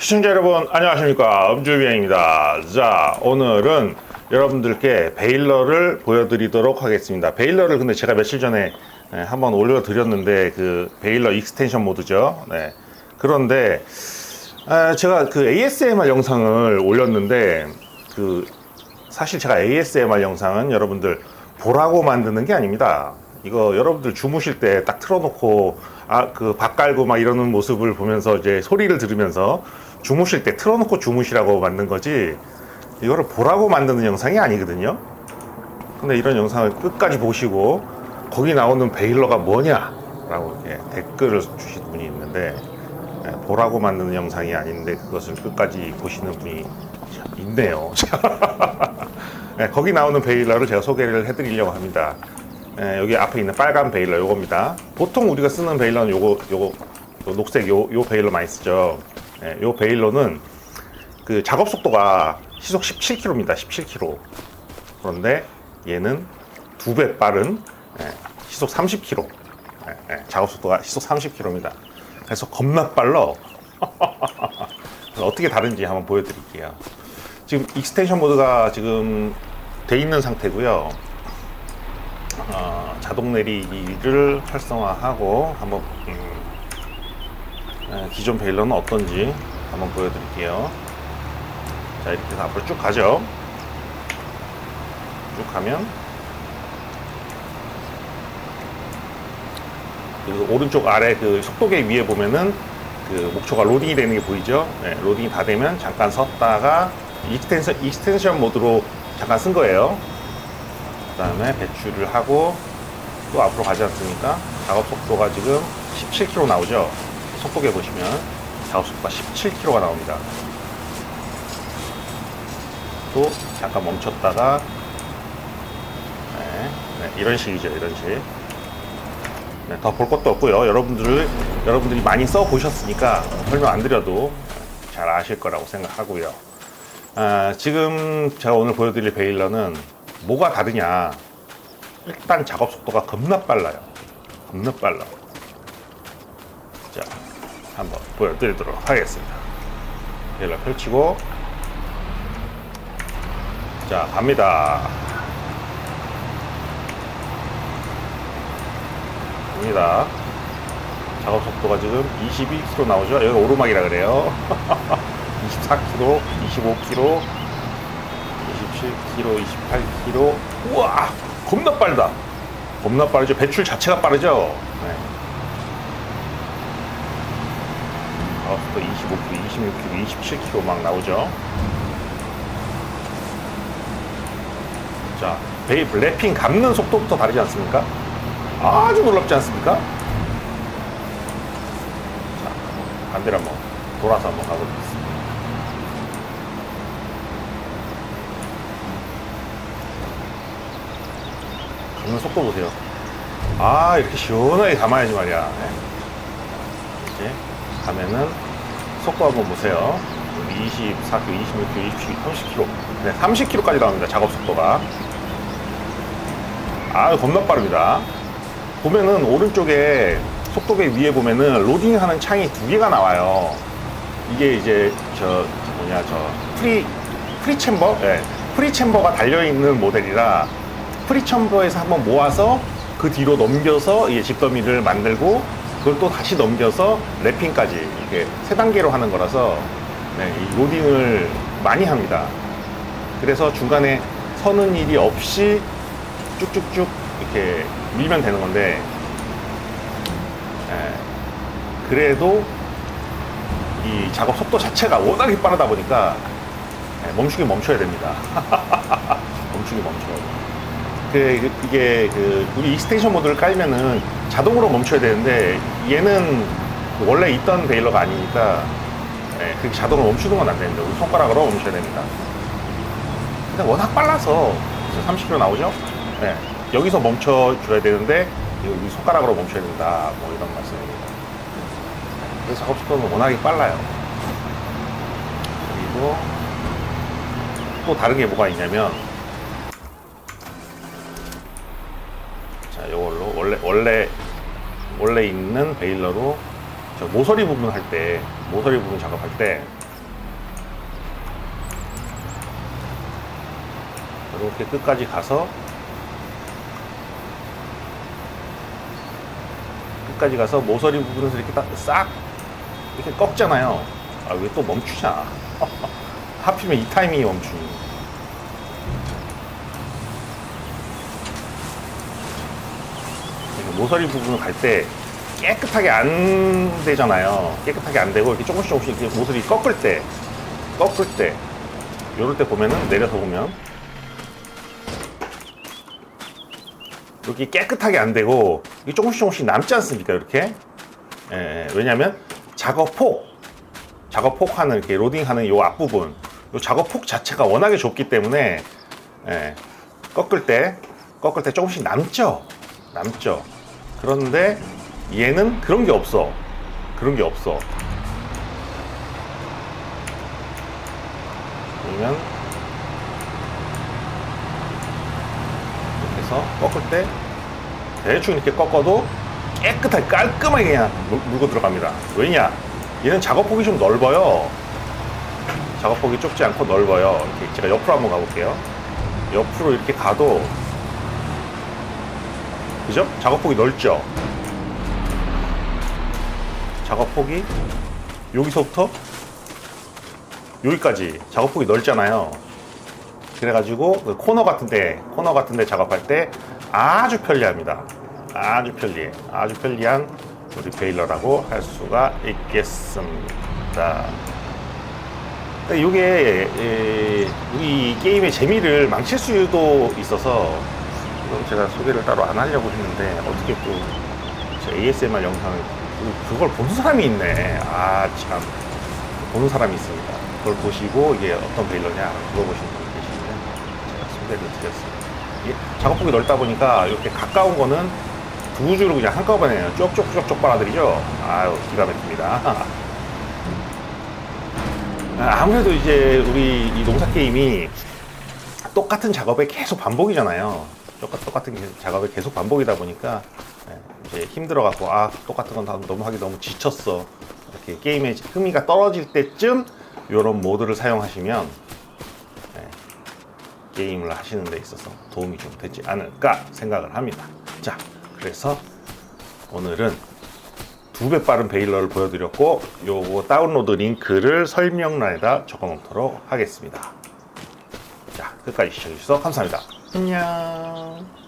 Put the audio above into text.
시청자 여러분 안녕하십니까 음주비행입니다 자 오늘은 여러분들께 베일러를 보여드리도록 하겠습니다 베일러를 근데 제가 며칠 전에 예, 한번 올려드렸는데 그 베일러 익스텐션 모드죠 네. 그런데 아, 제가 그 ASMR 영상을 올렸는데 그 사실 제가 ASMR 영상은 여러분들 보라고 만드는 게 아닙니다. 이거 여러분들 주무실 때 딱 틀어놓고 아 그 밥 깔고 막 이러는 모습을 보면서 이제 소리를 들으면서 주무실 때 틀어놓고 주무시라고 만든 거지 이거를 보라고 만드는 영상이 아니거든요. 근데 이런 영상을 끝까지 보시고 거기 나오는 베일러가 뭐냐라고 이렇게 댓글을 주신 분이 있는데 예, 보라고 만드는 영상이 아닌데 그것을 끝까지 보시는 분이 참 있네요. 네, 거기 나오는 베일러를 제가 소개를 해드리려고 합니다. 네, 여기 앞에 있는 빨간 베일러 요겁니다. 보통 우리가 쓰는 베일러는 요거 요거 요 녹색 요, 요 베일러 많이 쓰죠. 네, 요 베일러는 그 작업 속도가 시속 17km입니다. 17km. 그런데 얘는 두 배 빠른 네, 시속 30km. 네, 네, 작업 속도가 시속 30km입니다. 그래서 겁나 빨라. 어떻게 다른지 한번 보여드릴게요. 지금 익스텐션 모드가 지금 돼 있는 상태고요. 어, 자동 내리기를 활성화하고 한번 음, 에, 기존 베일러는 어떤지 한번 보여드릴게요. 자 이렇게 해서 앞으로 쭉 가죠. 쭉 가면 그 오른쪽 아래 그 속도계 위에 보면은 그 목초가 로딩이 되는 게 보이죠? 네, 로딩이 다 되면 잠깐 섰다가 익스텐션, 익스텐션 모드로 잠깐 쓴 거예요. 그 다음에 배출을 하고 또 앞으로 가지 않습니까? 작업 속도가 지금 17km 나오죠? 속도계 보시면 작업 속도가 17km가 나옵니다. 또 잠깐 멈췄다가 네, 네, 이런 식이죠, 이런 식. 네, 더볼 것도 없고요. 여러분들을 여러분들이 많이 써 보셨으니까 설명 안 드려도 잘 아실 거라고 생각하고요. 아, 지금 제가 오늘 보여드릴 베일러는 뭐가 다르냐? 일단 작업 속도가 겁나 빨라요. 겁나 빨라. 자, 한번 보여드리도록 하겠습니다. 베일러 펼치고 자 갑니다. 갑니다. 작업 속도가 지금 22km 나오죠? 여기가 오르막이라 그래요. 24km, 25km, 27km, 28km. 우와! 겁나 빠르다. 겁나 빠르죠? 배출 자체가 빠르죠? 네. 속도 25km, 26km, 27km 막 나오죠? 자, 베이 랩핑 감는 속도부터 다르지 않습니까? 아주 놀랍지 않습니까? 자, 반대로 한번 돌아서 한번 가보겠습니다. 감는 속도 보세요. 아, 이렇게 시원하게 감아야지 말이야. 네. 이제 가면은 속도 한번 보세요. 24km, 26km, 27km, 30km. 네, 30km까지 나옵니다. 작업 속도가. 아, 겁나 빠릅니다. 보면은 오른쪽에 속도계 위에 보면은 로딩하는 창이 두 개가 나와요. 이게 이제 저 뭐냐 저 프리 프리 챔버, 예, 프리 챔버가 달려 있는 모델이라 프리 챔버에서 한번 모아서 그 뒤로 넘겨서 이게 집더미를 만들고 그걸 또 다시 넘겨서 랩핑까지 이렇게 세 단계로 하는 거라서 네, 이 로딩을 많이 합니다. 그래서 중간에 서는 일이 없이 쭉쭉쭉 이렇게 밀면 되는 건데 예, 그래도 이 작업 속도 자체가 워낙에 빠르다 보니까 예, 멈추긴 멈춰야 됩니다. 멈추긴 멈춰야 돼요. 그, 이게 그 우리 익스텐션 모드를 깔면은 자동으로 멈춰야 되는데 얘는 원래 있던 베일러가 아니니까 예, 그렇게 자동으로 멈추는 건 안 됩니다. 우리 손가락으로 멈춰야 됩니다. 근데 워낙 빨라서 30km 나오죠? 네. 여기서 멈춰줘야 되는데 여기 손가락으로 멈춰야 된다. 뭐 이런 말씀입니다. 그래서 작업 속도는 워낙에 빨라요. 그리고 또 다른 게 뭐가 있냐면 자, 이걸로 원래 원래 원래 있는 베일러로 저 모서리 부분 할 때 모서리 부분 작업할 때 이렇게 끝까지 가서 끝까지 가서 모서리 부분에서 이렇게 딱 싹 이렇게 꺾잖아요. 아 왜 또 멈추냐? 하필이면 이 타이밍이 멈추니. 모서리 부분을 갈 때 깨끗하게 안 되잖아요. 깨끗하게 안 되고 이렇게 조금씩 조금씩 이렇게 모서리 꺾을 때, 꺾을 때, 요럴 때 보면은 내려서 보면 이렇게 깨끗하게 안 되고 이게 조금씩 조금씩 남지 않습니까? 이렇게. 예, 예. 왜냐하면 작업폭, 작업폭 하는 이렇게 로딩하는 요 앞부분, 요 작업폭 자체가 워낙에 좁기 때문에 예, 꺾을 때, 꺾을 때 조금씩 남죠. 남죠. 그런데 얘는 그런 게 없어. 그런 게 없어. 그러면 이렇게 해서 꺾을 때 대충 이렇게 꺾어도 깨끗하게 깔끔하게 그냥 물- 물고 들어갑니다. 왜냐? 얘는 작업폭이 좀 넓어요. 작업폭이 좁지 않고 넓어요. 이렇게 제가 옆으로 한번 가볼게요. 옆으로 이렇게 가도 그죠? 작업폭이 넓죠? 작업폭이 여기서부터 여기까지 작업폭이 넓잖아요. 그래가지고 그 코너 같은데 코너 같은데 작업할 때 아주 편리합니다. 아주 편리해. 아주 편리한 우리 베일러라고 할 수가 있겠습니다. 이게 우리 게임의 재미를 망칠 수도 있어서 제가 소개를 따로 안 하려고 했는데 어떻게 또 ASMR 영상을 그- 그걸 보는 사람이 있네. 아 참. 보는 사람이 있습니다. 그걸 보시고 이게 어떤 베일러냐 물어보시는 분이 계시는데 제가 소개를 드렸습니다. 이게 작업폭이 넓다 보니까 이렇게 가까운 거는 두 줄로 그냥 한꺼번에 쪽쪽쪽쪽 빨아들이죠. 아유 기가 막힙니다. 아, 아무래도 이제 우리 이 농사 게임이 똑같은 작업의 계속 반복이잖아요. 똑같, 똑같은 게- 작업의 계속 반복이다 보니까 예, 이제 힘들어갖고 아 똑같은 건다 너무 하기 너무 지쳤어. 이렇게 게임의 흥미가 떨어질 때쯤 이런 모드를 사용하시면 예, 게임을 하시는 데 있어서 도움이 좀 되지 않을까 생각을 합니다. 자, 그래서 오늘은 두 배 빠른 베일러를 보여드렸고 요거 다운로드 링크를 설명란에다 적어 놓도록 하겠습니다. 자, 끝까지 시청해주셔서 감사합니다. 안녕.